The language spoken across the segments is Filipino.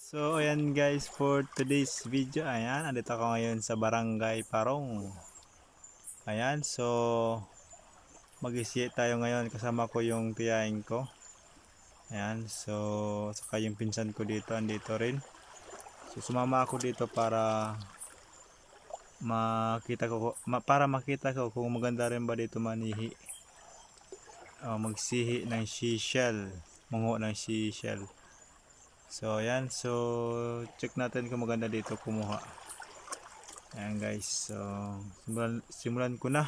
So ayan guys for today's video ayan andito ako ngayon sa barangay Parong. Ayan so mag tayo ngayon. Kasama ko yung tiyahin ko. Ayan so saka yung pinsan ko dito andito rin. So sumama ako dito para makita ko ma- para makita ko kung maganda rin ba dito manihi. O magsihi ng seashell. Mungo ng seashell So ayan, so check natin kung maganda dito kumuha. Ayan guys, so simulan, simulan ko na.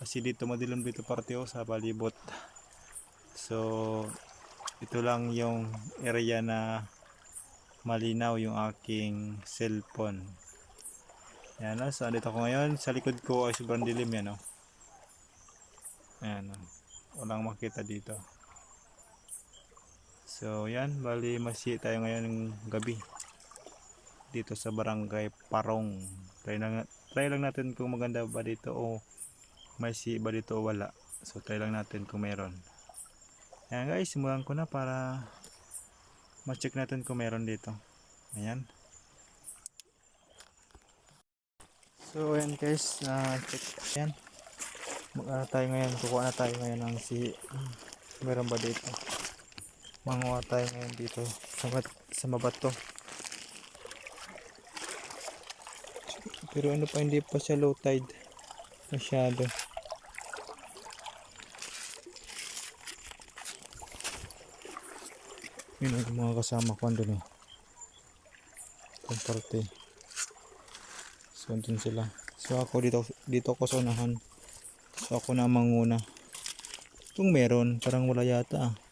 Kasi dito madilim dito parte oh, sa palibot. So ito lang yung area na malinaw yung aking cellphone. Ayan oh, so andito ako ngayon. Sa likod ko ay sobrang dilim yan oh. Ayan oh. Walang makita dito. So yan, bali masi tayo ngayon ng gabi dito sa barangay Parong. Try lang, try lang natin kung maganda ba dito o may si ba dito o wala. So try lang natin kung meron. Ayan guys, simulan ko na para ma-check natin kung meron dito. Ayan. So ayan guys, ah, check. Ayan. Mag ano tayo ngayon, kukuha na tayo ngayon ng si meron ba dito manguha tayo ngayon dito sa, sa mabato. Pero ano pa hindi pa siya low tide masyado. Yun ang mga kasama ko andun eh. Yung parte. So andun sila. So ako dito dito ako sa unahan. So ako na ang manguna. Kung meron parang wala yata ah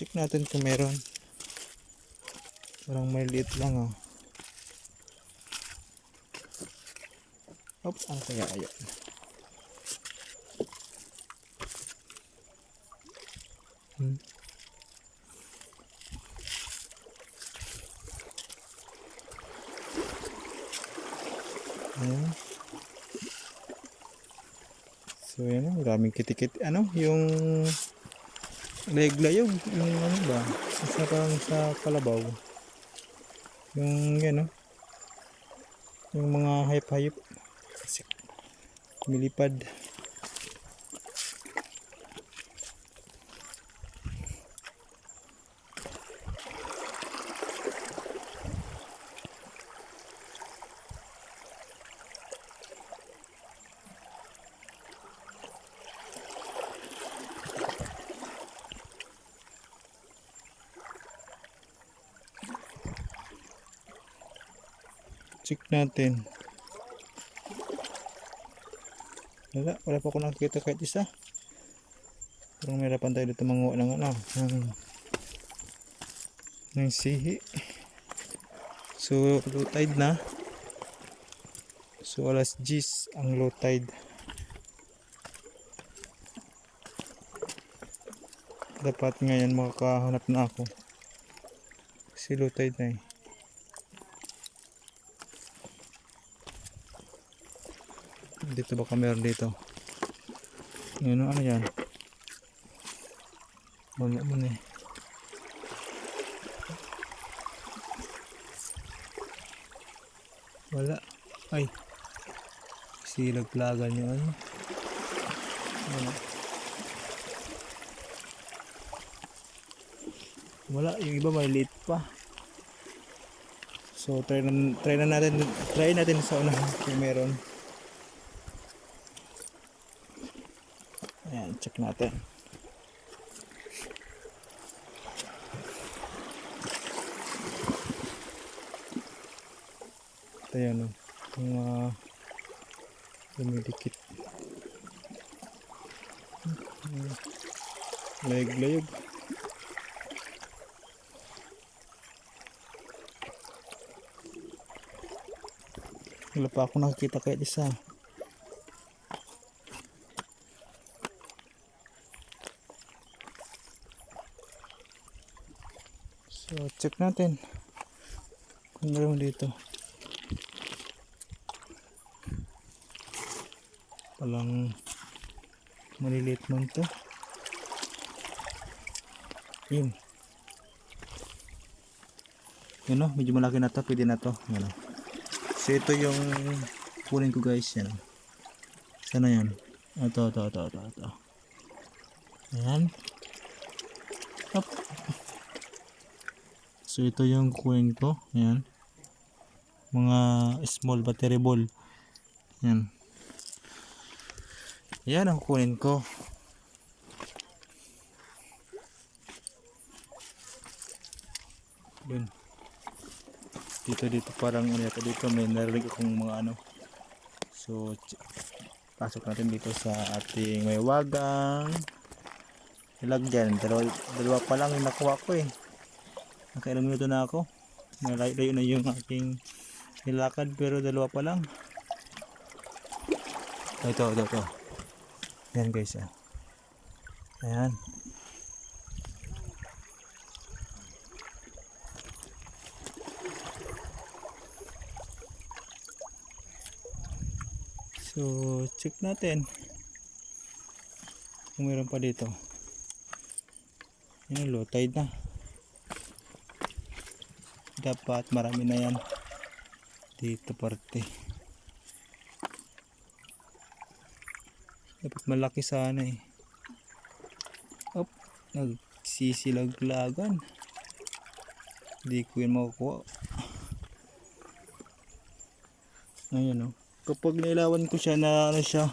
check natin kung meron parang may liit lang ah Op, ano kaya ayan hmm. Ayan. So yan, maraming kitikit. Ano, yung layog-layog yung ano ba? Isa parang sa kalabaw. Yung yan yung mga hayop-hayop kasi natin. Wala, wala pa ako nakikita kahit isa. Parang mayroon tayo dito manguha ng ano? Ng, ng sihi. So low tide na. So alas 10 ang low tide. Dapat ngayon makakahanap na ako. Kasi low tide na eh dito baka meron dito? Yun ano yan? Wala mo eh. Wala. Ay. Silag plagan yung ano? Wala. Wala. Yung iba may liit pa. So try na, try na natin try natin sa una kung meron Ayan, check natin. Ito yan o. Mga dumidikit. Layog-layog. Wala pa ako nakikita kahit isa. So, check natin. Kung meron dito. Palang maliliit man to. Yun. Yun o, medyo malaki na to. Pwede na to. Yan o. So ito yung kunin ko guys. Yan o. Sana yan? Ito, ito, ito, ito, ito. Ayan. Up. So ito yung ko. Ayan. Mga small battery ball. Ayan. Ayan ang kunin ko. Yun. Dito dito parang ano yata dito may narinig akong mga ano. So pasok natin dito sa ating may wagang ilagyan. Dalawa, dalawa pa lang yung nakuha ko eh. Nakailang minuto na ako. Nalayo na yung aking nilakad pero dalawa pa lang. Ito, ito, ito. Yan guys ah. Ayan. So, check natin. Kung meron pa dito. Yan, low tide na. Dapat marami na yan. Dito parte. Dapat malaki sana eh. Up, nagsisilaglagan. Hindi ko yun makukuha. Ayan o. Kapag nailawan ko siya na ano siya,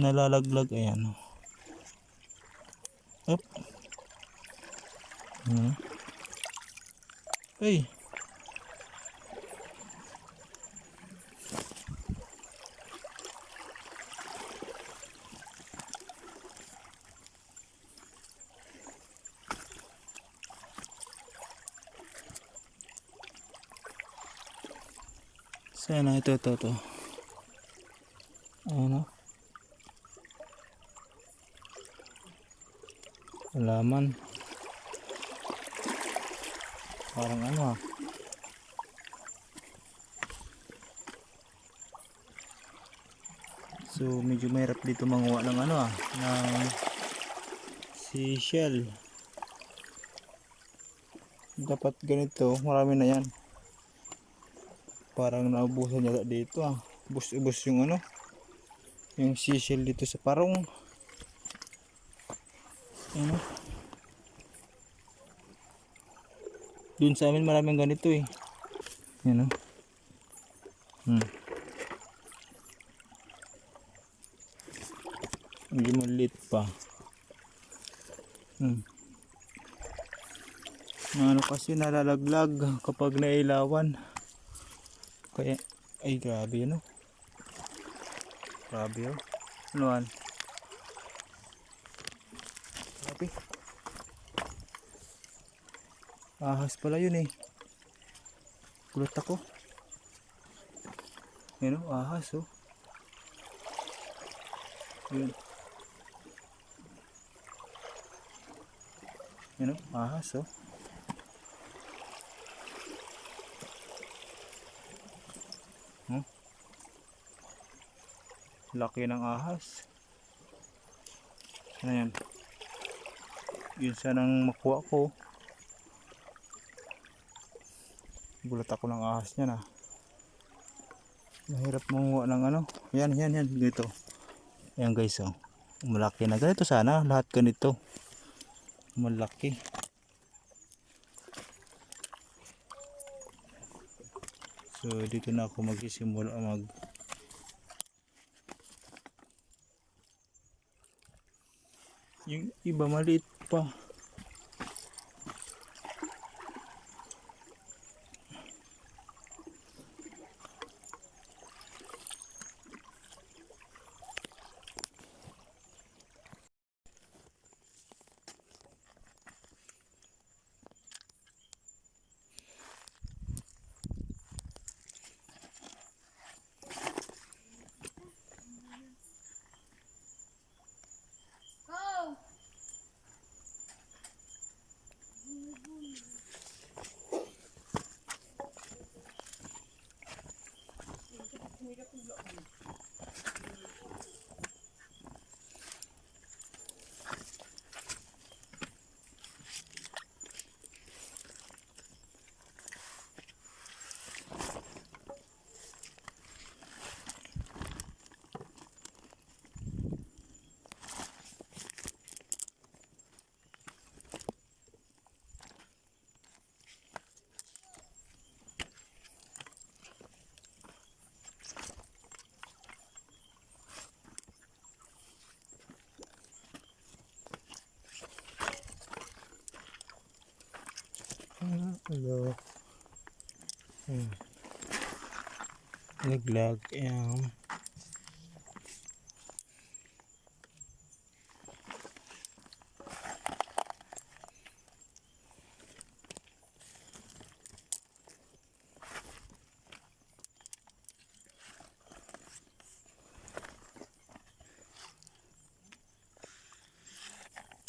nalalaglag. Ayan o. Up. Hmm. Ay. Ito, ito, ito. Ano? Alaman. Parang ano ah. So medyo mahirap dito manguha ng ano ah, ng seashell. Dapat ganito, marami na yan. Parang naubusan yata dito ah. Ubus-ubus yung ano, yung seashell dito sa parong. Ano? Dun sa amin maraming ganito eh. Yan oh. Hmm. Medyo maliit pa. Hmm. Ano kasi nalalaglag kapag nailawan. Kaya, ay grabe ano. Grabe oh. Yan? Grabe. Ahas pala yun eh. Gulat ako. Yan oh, ahas oh. Yun. Yan oh, ahas oh. Laki ng ahas. Ano yan? Yun sanang makuha ko. Gulat ako ng ahas niya na. Mahirap manguha ng ano. Yan, yan, yan. Ganito. Yan guys oh. Malaki na. Ganito sana. Lahat ganito. Malaki. So dito na ako magsisimula mag yung iba maliit pa Hmm. Naglag. Ayan.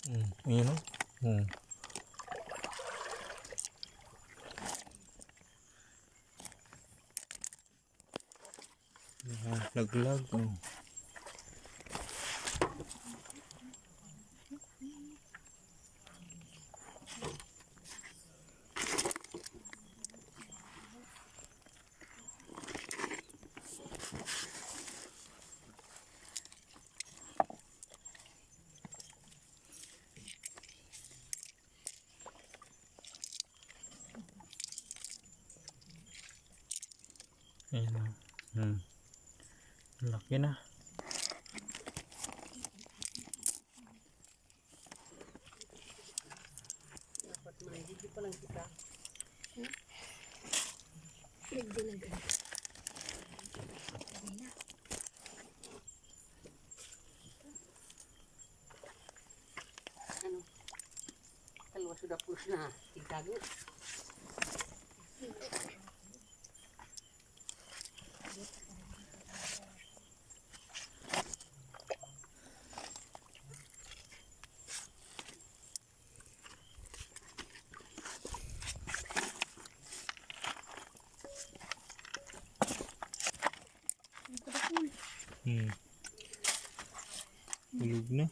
Hmm. Ayan o. Hmm. Ayan, laglag. Oh. Ayan o. Hmm. Laki na. Ano, dalawa sudah pulos na itago. Hmm. Hulog na.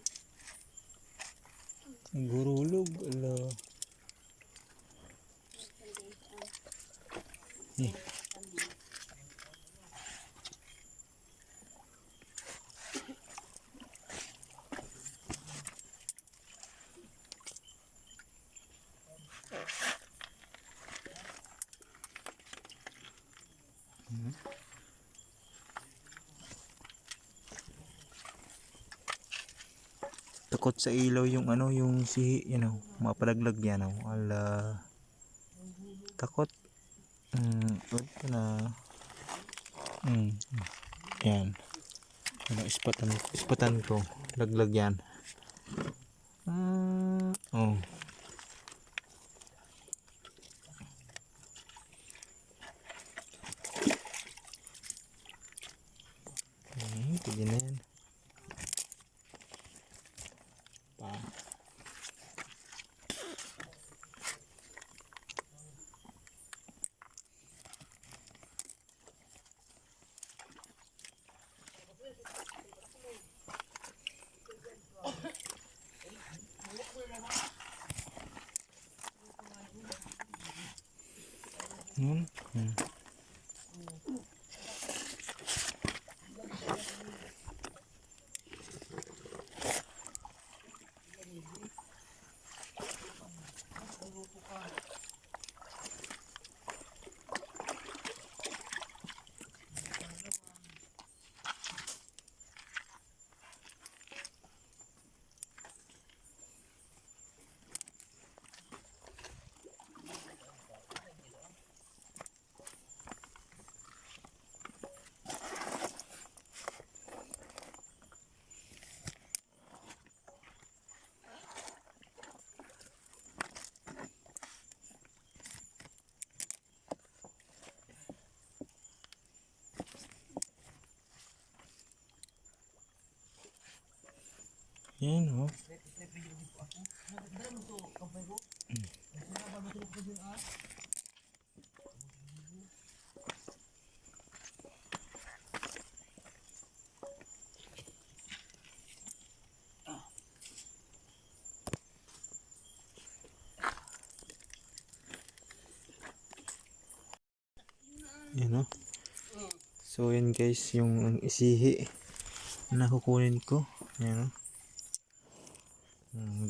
Siguro hulog. Ala. Eh. Takot sa ilaw yung ano yung si you know mapalaglag yan oh. ala takot. Mm, ito na. Mm, yan. Ano ispatan ispatan ko. Laglag yan. Ah, oh Hmm, pwede na yan. Pa. Hmm. Hmm. Yan oh. Yan oh. So yan guys yung isihi na kukunin ko. Yan oh.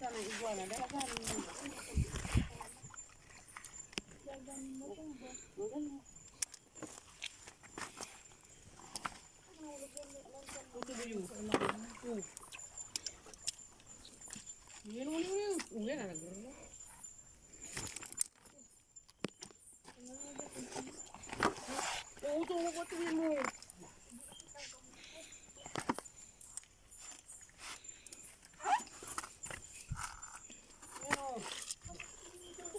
sana iguana? Dalagan mo. Maganda. Ito ba yun? Oh. Yan naman yun. Oh, yan. Nagkaroon na. Oo, ito mo patuloy mo. Ano?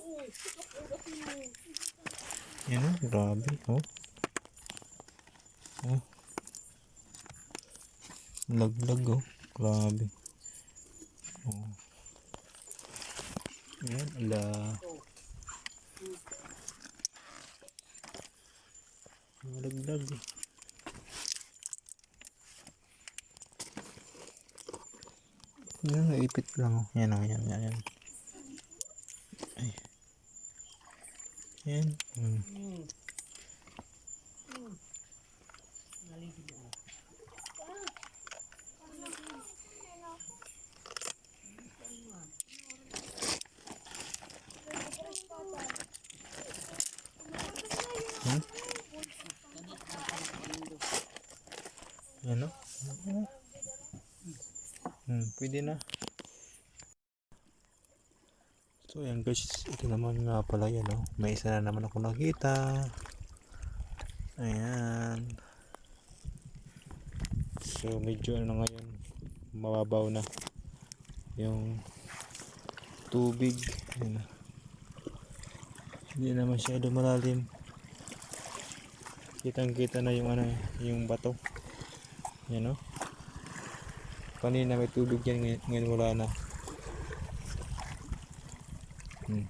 Oo, sikap mo kasi mo. Yan o. Grabe. Oh. Oh. Laglag oh. Grabe. Oh. Yan. Ala. Malaglag eh. Yan, naipit lang. oh. Yan o, yan, yan, yan. Ay. Yan. Hmm. Hmm. Ano? Hmm, pwede na. So ayan guys, ito naman nga pala yan oh. May isa na naman ako nakita. Ayan. So medyo ano ngayon, mababaw na yung tubig. Ayan na. Hindi na masyado malalim. Kitang kita na yung ano, yung bato. Yan oh. Kanina may tubig yan, ngayon wala na. Hmm.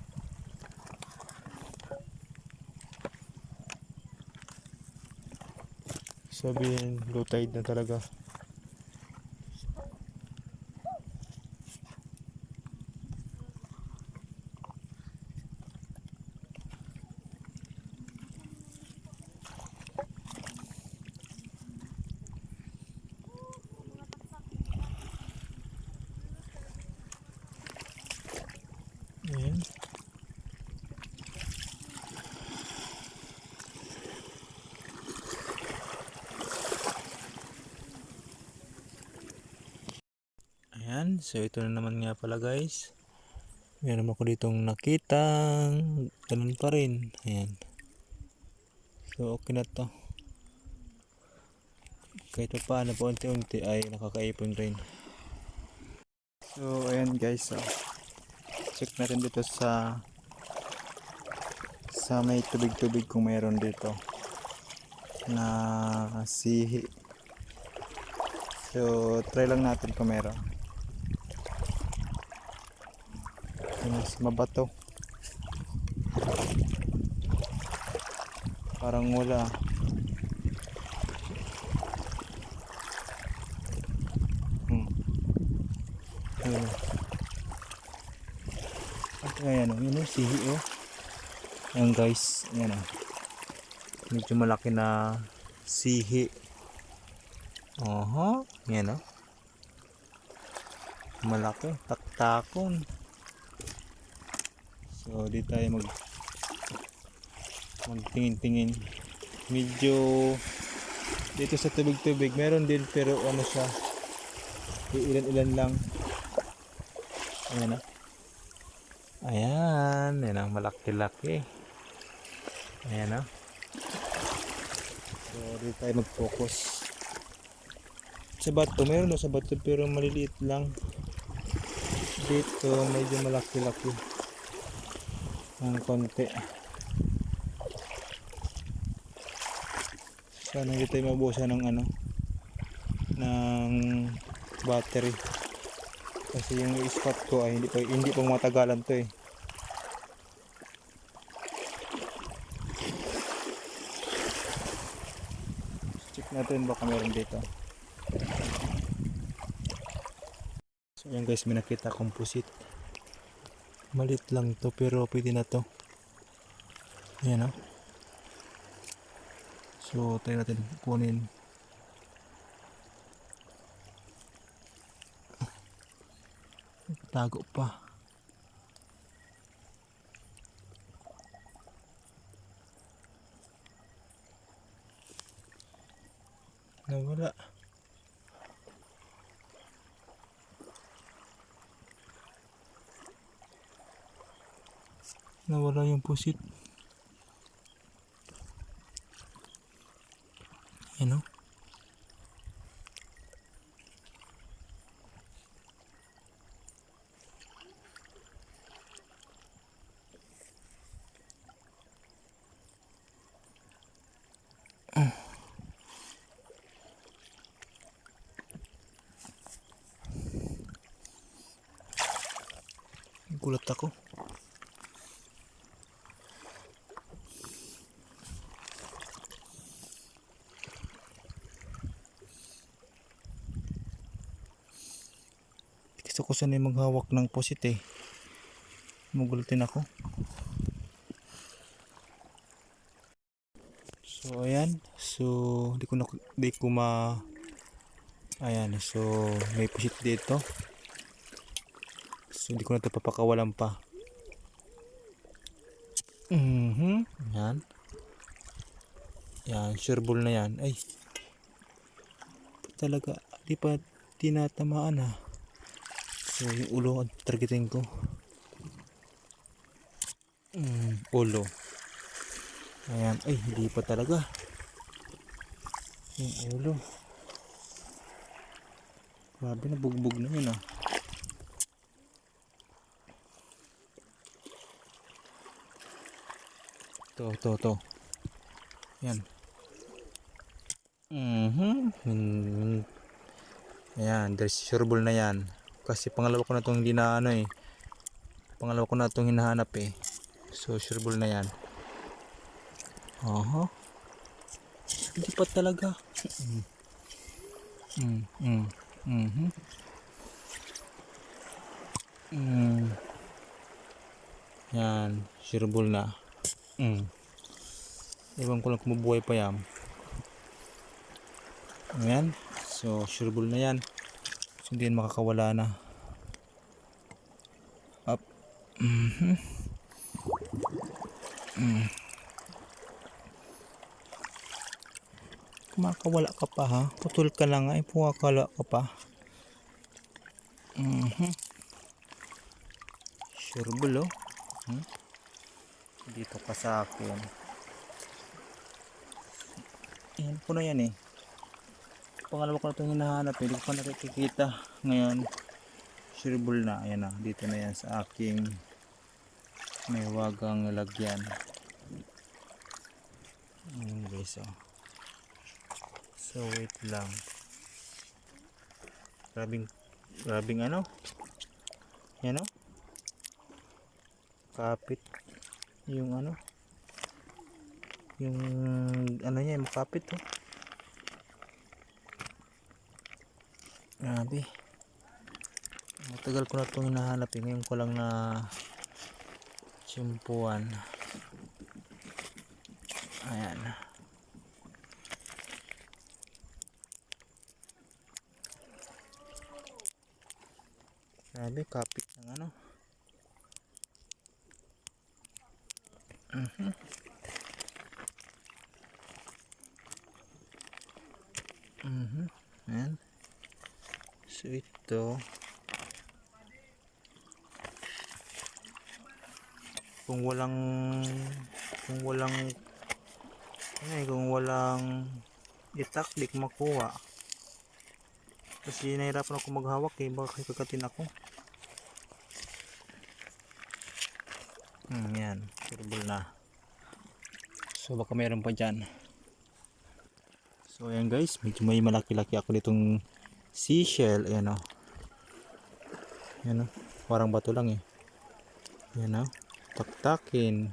Sabihin, low tide na talaga. Ayan. Ayan, so ito na naman nga pala guys. Meron ako ditong nakitang ganun pa rin. Ayan. So okay na to. Kahit pa paano po unti-unti ay nakakaipon rin. So ayan guys. So, check natin dito sa sa may tubig-tubig kung mayroon dito na sihi. So try lang natin kung meron. Mas mabato. Parang wala. Hmm. Ayun. At ayan o, yun o, sihi o. Ayan guys, ayan o. Medyo malaki na sihi. Oho, ayan o. Malaki, taktakon. So, di tayo mag magtingin-tingin. Medyo dito sa tubig-tubig, meron din pero ano siya, ilan-ilan lang. Ayan o. Ayan, yan ang malaki-laki. Ayan o. So, dito tayo mag-focus. Sa bato, meron o sa bato pero maliliit lang. Dito, medyo malaki-laki ng konti. Sana hindi tayo mabusan ng ano ng battery. Kasi yung spot ko ay hindi pa hindi pa matagalan to eh. Check natin baka meron dito. So yan guys may nakita composite Malit lang to pero pwede na to. Ayan o. So try natin kunin. Tago pa. Nawala. Nawala yung pusit. Yan o. Gulat ako. Gusto ko sanay maghawak ng pusit eh. Magulutin ako. So ayan. So di ko na di ko ma Ayan, so may pusit dito. So hindi ko na ito papakawalan pa. Mhm. Yan. Yan, sureball na yan. Ay. Talaga, di pa tinatamaan ah. So yung ulo ang targetin ko. Mm, ulo. Ayan, ay hindi pa talaga. Yung ulo. Grabe na bugbog na yun ah. To, to, to. Yan. Mhm. Mm Ayan, there's sureball na yan. Kasi pangalawa ko na itong hindi na ano eh. Pangalawa ko na itong hinahanap eh. So, sureball na yan. Aha. Hindi pa talaga. Mm. Mm, mm, mhm. Mm. Yan, sureball na. Mm. Ewan ko lang kung mabuhay pa yan. Ayan. So, sureball na yan. Hindi yan makakawala na. Up. Mhm. Mm. Kumakawala ka pa ha. Putol ka lang ay pumakawala ka pa. Mhm. Sureball oh. Hmm? Dito ka sa akin. Ayan po na yan eh. Pangalawa ko na itong hinahanap. Hindi ko pa nakikita. Ngayon, sureball na. Ayan na. Dito na yan sa aking may wagang lagyan. Ayan guys oh. So wait lang. Grabing, grabing ano? Yan oh. Kapit. Yung ano? Yung ano niya, yung makapit oh. Grabe. Matagal ko na itong hinahanap eh. Ngayon ko lang na tsimpuan. Ayan. Grabe, kapit ng ano. Mhm. Mhm. Ayan. So ito. Kung walang kung walang ano eh, kung walang itak di ko makuha. Kasi nahirapan ako maghawak eh baka kakatin ako. Hmm yan. Sureball na. So baka meron pa dyan. So ayan guys medyo may malaki-laki ako ditong seashell ayan o ayan o parang bato lang eh ayan o taktakin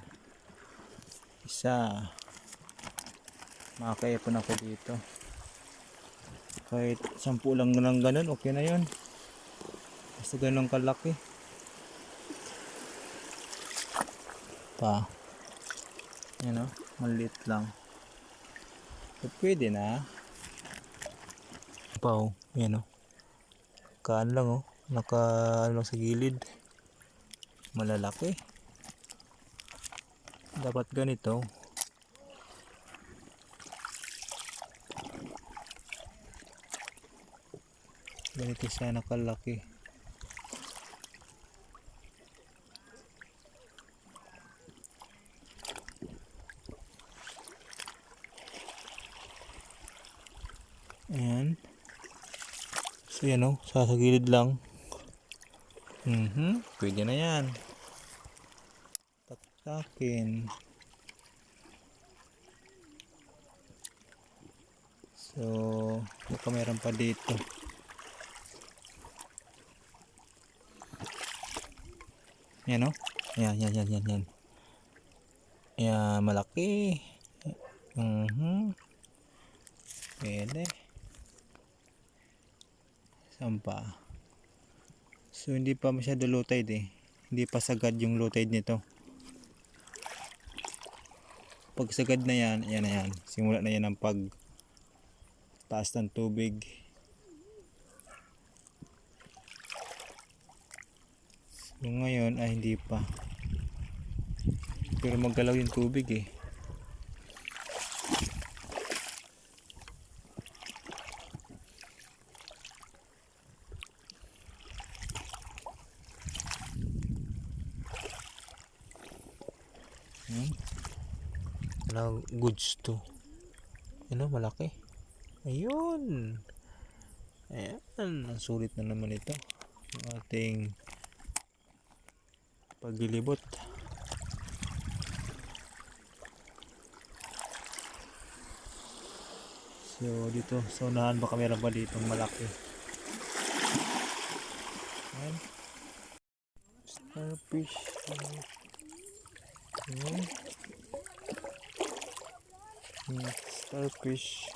isa makakaipon ako dito Kahit sampu lang ng ganun, okay na yun. Basta ganun kalaki. Pa. Yan o, maliit lang. So, pwede na. Pa o, yan o. Kaan lang o. Naka ano lang sa gilid. Malalaki. Dapat ganito. Ganito sana kalaki. Ayan. So yan o, sasagilid lang. Mhm, pwede na yan. Taktakin. So, baka meron pa dito. Yan o. Yan, yan, yan, yan, yan. Yan, malaki. Mhm. Pwede. Saan pa? So, hindi pa masyado low tide eh. Hindi pa sagad yung low tide nito. Pag sagad na yan, yan na yan. Simula na yan ang pag taas ng tubig. So, ngayon ay hindi pa. Pero maggalaw yung tubig eh. Hmm? Wala goods to. Ano, malaki. Ayun. Ayan. Ang sulit na naman ito. Ang ating paglilibot. So, dito sa unahan baka meron pa ditong malaki. Ayan. Starfish. Ayan. Hmm, Starfish.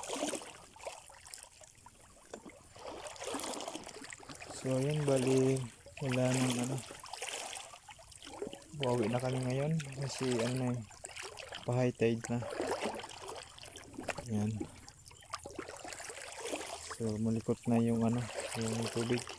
So, ayan, bali, wala nang ano. Buwawi na kami ngayon kasi ano na eh, pa high tide na. Ayan. So, malikot na yung ano, yung tubig.